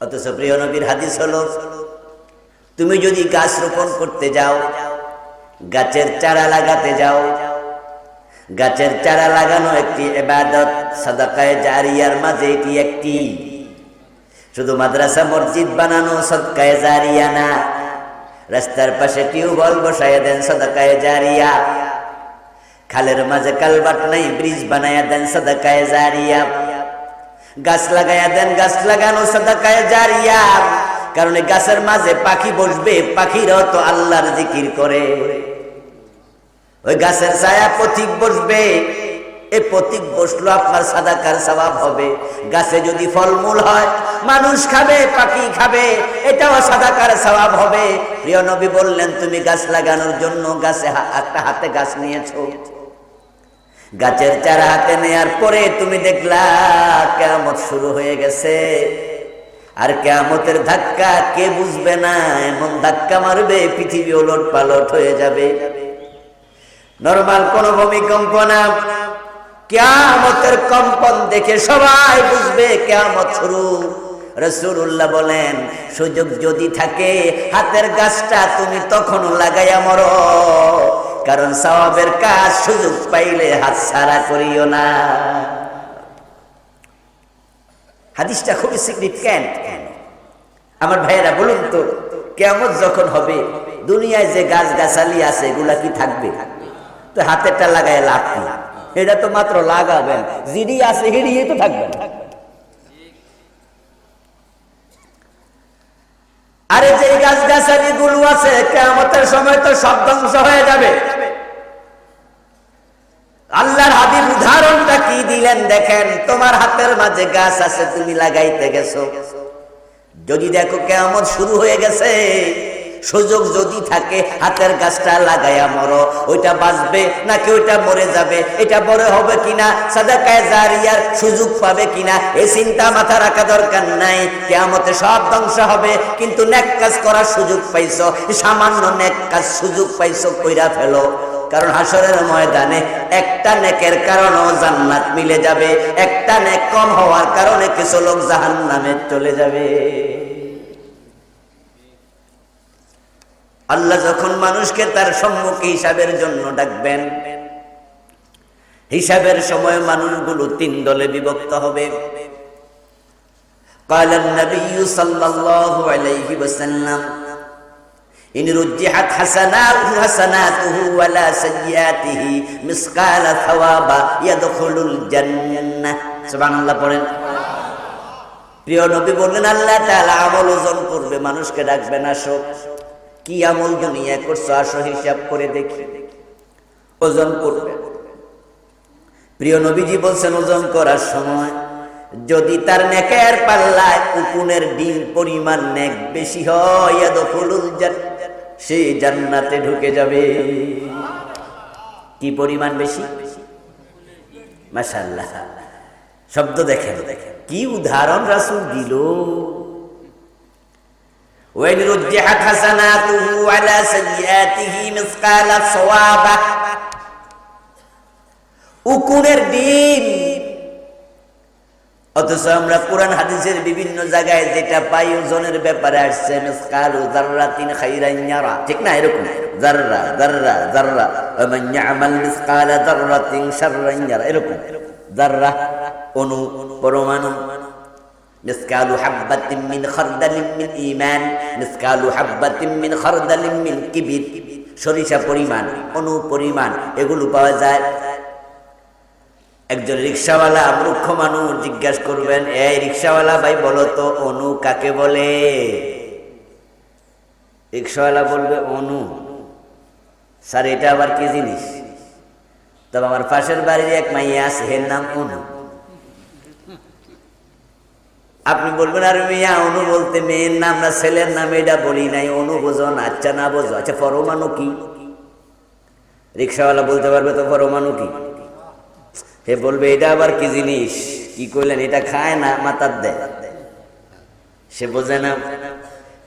অথচ প্রিয় নবীর হাদিস হলো, তুমি যদি গাছ রোপণ করতে যাও, গাছের চারা লাগাতে যাও, গাছের চারা লাগানো একটি এবাদত সাদাকায় জারিয়ার মাঝে এটি একটি। শুধু মাদ্রাসা, মসজিদ বানানো সদকায় জারিয়া না, রাস্তার পাশে টিউবওয়েল বসায় দেন সদকায় জারিয়া। খালের মাঝে কালবাট নাই, ব্রিজ বানায়া দেন সদকায় জারিয়া। গাছ লাগায়া দেন, গাছ লাগানো সদকায় জারিয়া। কারণ গাছের মাঝে পাখি বসবে, পাখিরাও তো আল্লাহর জিকির করে। ওই গাছের ছায়া পথিক বসবে, এ পথিক বসল আপনার সাদাকার স্বভাব হবে। গাছে যদি ফলমূল হয়, মানুষ খাবে, পাখি খাবে, এটাও সাদাকার স্বভাব হবে। প্রিয় নবী বললেন, তুমি গাছ লাগানোর জন্য গাছে একটা হাতে গাছ নিয়েছো। গাছের চারা হাতে নেয়ার পরে তুমি দেখলা, কেয়ামত শুরু হয়ে গেছে। আর কেয়ামতের ধাক্কা কে বুঝবে না, এমন ধাক্কা মারবে পৃথিবী ওলট পালট হয়ে যাবে। নরমাল কোন ভূমিকম্প না। কেয়ামতের কম্পন দেখে সবাই বুঝবে, কেয়ামত শুরু। রসুল্লাহ বলেন, সুযোগ যদি থাকে, হাতের গাছটা তুমি তখন লাগাইয়া মরো। কারণ সওয়াবের কাজ সুযোগ পাইলে হাত ছাড়া করিও না। হাদিসটা খুবই সিগনিফিক্যান্ট আমার ভাইয়েরা, বলুন তো কেমন যখন হবে, দুনিয়ায় যে গাছ গাছালি আছে, এগুলা কি থাকবে? তো হাতেরটা লাগায় লাভ কি? এটা তো মাত্র লাগাবেন। জিডি আছে, হিড়িয়ে তো থাকবে আরে যে গাছ গাছালি গুলো আছে কেমতের সময় তো সব ধ্বংস হয়ে যাবে। আল্লাহর হাবিব উদাহরণটা কি দিলেন দেখেন? তোমার হাতের মাঝে গাছ আছে, তুমি লাগাইতে গেছো। যদি দেখো কেমন শুরু হয়ে গেছে, সুযোগ যদি থাকে, হাতের গাছটা লাগাইয়া মরো। ওইটা বাঁচবে নাকি ওইটা মরে যাবে? এটা বড় হবে কিনা? সাদাকায় জারিয়ার সুযোগ পাবে কিনা? এই চিন্তা মাথা রাখা দরকার নাই। কেয়ামতে সব ধ্বংস হবে, কিন্তু নেক কাজ করার সুযোগ পাইছো। সামান্য নেক কাজ সুযোগ পাইছো, কইরা ফেলো। কারণ হাসরের ময়দানে একটা নেকের কারণেও জান্নাত মিলে যাবে একটা নেক কম হওয়ার কারণে কিছু লোক জাহান্নামে চলে যাবে আল্লাহ যখন মানুষকে তার সম্মুখে হিসাবের জন্য ডাকবেন হিসাবের সময় মানুষগুলো তিন দলে বিভক্ত হবে قال النبي صلى الله عليه وسلم إن رجحت حسناته حسناته ولا سيئاته مسقال ثواب يدخل الجنة سبحان الله পড়েন প্রিয় নবী বললেন আল্লাহ তাআলা আমল ওজন করবে মানুষকে ডাকবেন আসো কি আমল দুনিয়া করছো আসো হিসাব করে দেখি ওজন করবে প্রিয় নবীজি বলছেন ওজন করার সময় যদি তার নেকের পাল্লায় উকুনের ডিম পরিমাণ নেক বেশি হয় ইয়াদখুলুল জান্নাত সে জান্নাতে ঢুকে যাবে কি পরিমাণ বেশি মাশাআল্লাহ শব্দ দেখেন কি উদাহরণ রাসূল দিল وإن رجحت حسناته على سيئاته مثقال صوابه উকুনের ডিম অথচ আমরা কোরআন হাদিসের বিভিন্ন জায়গায় যেটা পাই ওজনের ব্যাপারে আসছে, মিসকালু যাররাতিন খাইরান ইয়ারা। ঠিক না, এরকম? যাররা যাররা যাররা। ওমান ইয়ামাল মিসকালা যাররাতিন এরকম? যাররা, অনু, পরমাণু। মিসকালু হাব্বাতিন মিন খারদালিন মিন ঈমান। মিসকালু হাব্বাতিন মিন খারদালিন মিন সরিষা পরিমাণ, অনু পরিমাণ, এগুলো পাওয়া যায়। একজন রিক্সাওয়ালা মূর্খ মানুষ জিজ্ঞাসা করবেন, এই রিক্সাওয়ালা ভাই, বলো তো, অনু কাকে বলে? রিক্সাওয়ালা বলবে, অনু। স্যার, এটা আবার কি জিনিস? তবে আমার পাশের বাড়ির এক মাইয়া আছে, এর নাম অনু। আপনি বলবেন, আর মিয়া, অনু বলতে মেয়ের নাম না ছেলের নাম, এটা বলি নাই। অনু বোঝো না আচ্ছা না বোঝো। আচ্ছা পরমাণু কি? রিক্সাওয়ালা বলতে পারবে তো পরমাণু কি? হে বলবে, এটা আবার কি জিনিস? কি করলেন এটা খায় না, মাতার দেয় সে বোঝে না।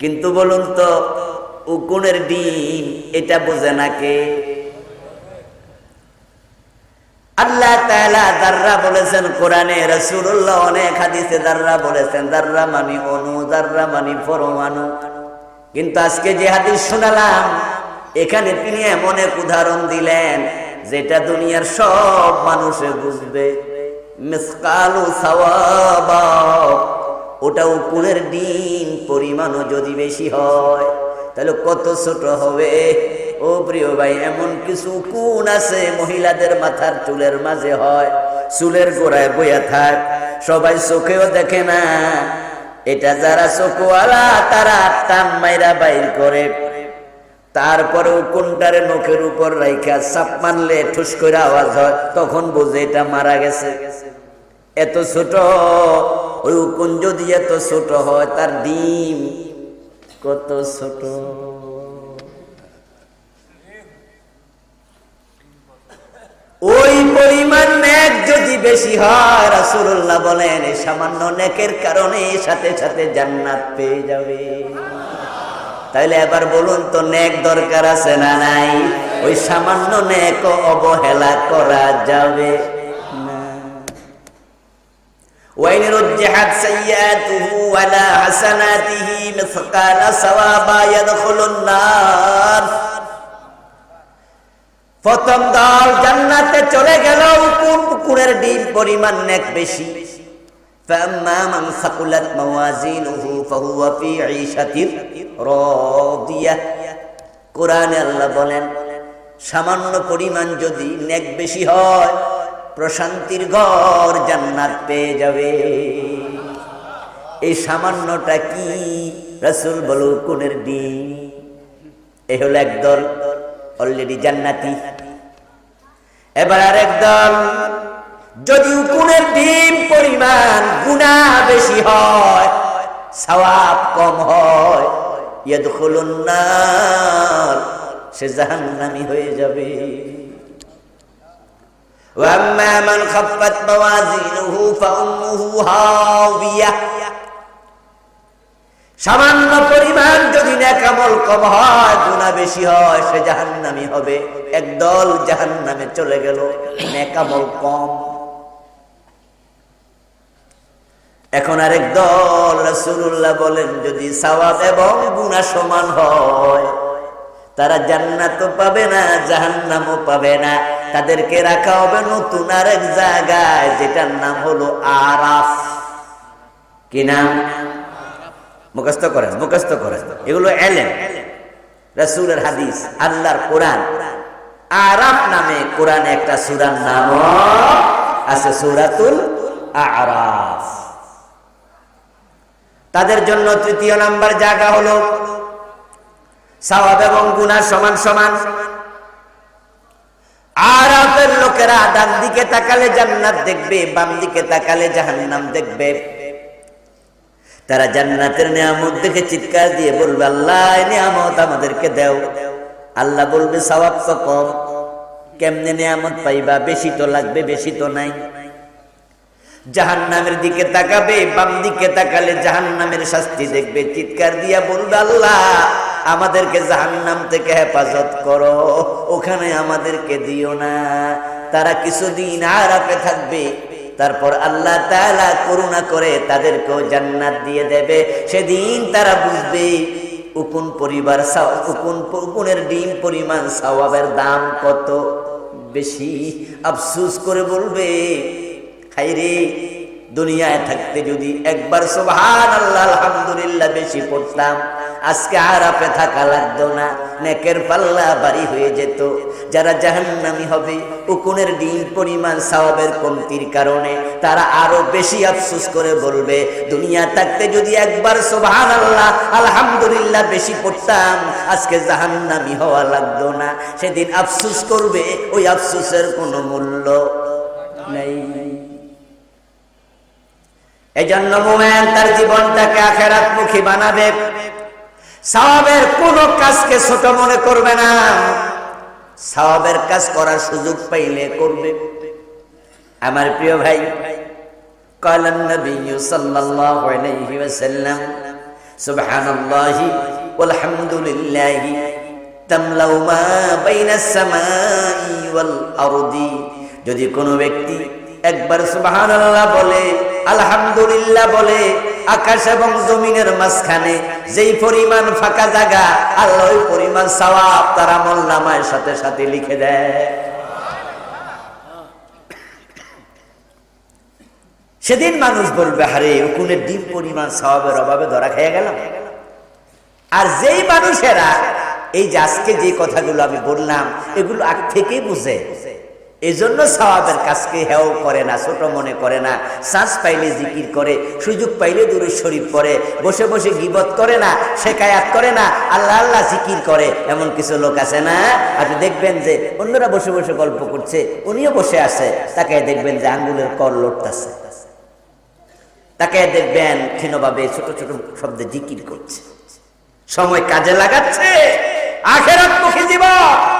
কিন্তু বলুন তো, উকুনের ডিম এটা বোঝে না কে? আল্লাহ তাআলা দাররা বলেছেন কোরআনে, রাসূলুল্লাহ অনেক হাদিসে দাররা বলেছেন দাররা মানে অনু দাররা মানে পরমাণু। কিন্তু আজকে যে হাদিস শোনালাম, এখানে তিনি এমন এক উদাহরণ দিলেন যেটা দুনিয়ার সব মানুষে বুঝবে। মিসকালু সাওয়াবা ওটাও কুলের ডিম পরিমাণও যদি বেশি হয়, তাহলে কত ছোট হবে? ও প্রিয় ভাই, এমন কিছু কোন আছে মহিলাদের মাথার চুলের মাঝে হয়, চুলের গোড়ায় বইয়া থাক। সবাই চোখেও দেখে না, এটা যারা চোখওয়ালা, তারা টান মাইরা বাইর করে। তারপরেও কোনটারে নখের উপর রাইখা চাপ মারলে ঠুস করে আওয়াজ হয়, তখন বোঝে এটা মারা গেছে। এত ছোট, ওই উকুন যদি এত ছোট হয়, তার ডিম কত ছোট। ওই পরিমাণ নেক যদি বেশি হয়, রাসূলুল্লাহ বলেন সামান্য নেকের কারণে সাথে সাথে জান্নাত পেয়ে যাবে। তাইলে এবার বলুন তো নেক দরকার আছে না নাই ওই সামান্য নেক অবহেলা করা যাবে না وإن رجحت سيئاته على حسناته مثقال ثوابا يدخل النار প্রথম দল জান্নাতে চলে গেল কোন পুকুরের ডিম পরিমাণ নেক বেশি فأما من ثقلت موازينه ফাহুয়া ফি ঈশাতির রাদিয়া। কোরআনে আল্লাহ বলেন, সামান্য পরিমাণ যদি নেক বেশি হয়, প্রশান্তির ঘর জান্নাত পেয়ে যাবে। এই সামান্যটা কি? রসুল বলো, কোনের দিন? এ হলো একদল অলরেডি জান্নাতি। এবার আরেক দল, যদি কোনের ডিম পরিমাণ গুণা বেশি হয় সওয়াব কম হয় ইয়াদখুলুন নার সে জাহান্নামী হয়ে যাবে وأما من خفت موازينه فأمه هاوية সামান্য পরিমাণ যদি নেকামল কম হয় গুণা বেশি হয় সে জাহান্নামি হবে একদল জাহান্নামে চলে গেল নেকামল কম এখন আরেক দল রাসূলুল্লাহ বলেন, যদি সওয়াব এবং গুনাহ সমান হয়, তারা জান্নাতও পাবে না, জাহান্নামও পাবে না। তাদেরকে রাখা হবে নতুন আরেক জায়গায়, যেটার নাম হলো আরাফ। কি নাম? মুখস্থ করেন মুখস্থ করেন। এগুলো এলেন রাসূলের হাদিস, আল্লাহর কোরআন। আরাফ নামে কোরআনে একটা সূরার নাম আছে সুরাতুল আরাফ। তাদের জন্য তৃতীয় নাম্বার জায়গা হলো সওয়াব এবং গুনাহ সমান সমান। আরাফের লোকেরা ডান দিকে তাকালে জান্নাত দেখবে, বাম দিকে তাকালে জাহান্নাম দেখবে। তারা জান্নাতের নিয়ামত দেখে চিৎকার দিয়ে বলবে, আল্লাহ নিয়ামত আমাদেরকে দেও। আল্লাহ বলবে, সওয়াব তো কম। কেমনে নিয়ামত পাইবা? বেশি তো লাগবে, বেশি তো নাই। জাহান্নামের দিকে তাকাবে, বাম দিকে তাকালে জাহান নামের শাস্তি দেখবে। চিৎকার দিয়া বলবে, আল্লাহ, আমাদেরকে জাহান্নাম থেকে হেফাজত করো, ওখানে আমাদেরকে দিও না। তারা কিছুদিন আরাপে থাকবে, তারপর আল্লাহ তাআলা করুণা করে তাদেরকেও জান্নাত দিয়ে দেবে। সেদিন তারা বুঝবে, উকুন পরিবার উকুন উকুনের ডিম পরিমাণ সওয়াবের দাম কত বেশি। আফসুস করে বলবে হাইরে দুনিয়ায় থাকতে যদি একবার সোভান আল্লাহ আলহামদুলিল্লাহ বেশি পড়তাম, আজকে আরাফে থাকা লাগতো না, নেকের পাল্লা বাড়ি হয়ে যেত। যারা জাহান্নামি হবে, উকুনের ডিম পরিমাণ সাওয়াবের কমতির কারণে তারা আরও বেশি আফসোস করে বলবে, দুনিয়া থাকতে যদি একবার সোভান আল্লাহ আলহামদুলিল্লাহ বেশি পড়তাম, আজকে জাহান্নামি হওয়া লাগতো না। সেদিন আফসোস করবে, ওই আফসোসের কোনো মূল্য নেই। এই জন্য মোমেন তার জীবনটাকে আখেরাত মুখী বানাবে সাহাবের কোন কাজকে ছোট মনে করবে না সাহাবের কাজ করার সুযোগ পাইলে করবে আমার প্রিয় ভাই قال النبي صلى الله عليه وسلم سبحان الله والحمد لله تملأ ما بين السماء والأرض যদি কোনো ব্যক্তি একবার সুবাহান আল্লাহ বলে আলহামদুলিল্লাহ বলে, আকাশ এবং জমিনের মাঝখানে যেই পরিমাণ ফাঁকা জায়গা, আল্লাহ ওই পরিমাণ সওয়াব তার আমল নামায় সাথে সাথে লিখে দেয়। সেদিন মানুষ বলবে হারে উকুনের ডিম পরিমাণ সওয়াবের অভাবে ধরা খেয়ে গেলাম। আর যেই মানুষেরা, এই যে আজকে যে কথাগুলো আমি বললাম, এগুলো আগ থেকেই বুঝে। এই জন্য সওয়াবের কাজকে হেও করে না, ছোট মনে করে না। শ্বাস পাইলে জিকির করে, সুযোগ পাইলে দূরে শরীফ করে বসে বসে গিবত করে না, শেখায়াত করে না, আল্লাহ আল্লাহ জিকির করে। এমন কিছু লোক আছে না? আপনি দেখবেন যে অন্যরা বসে বসে গল্প করছে, উনিও বসে আছে। তাকে দেখবেন যে আঙ্গুলের কর লড়তেছে তাকে দেখবেন ক্ষীণভাবে ছোট ছোট শব্দে জিকির করছে। সময় কাজে লাগাচ্ছে। আখেরাত মুখী জীবন।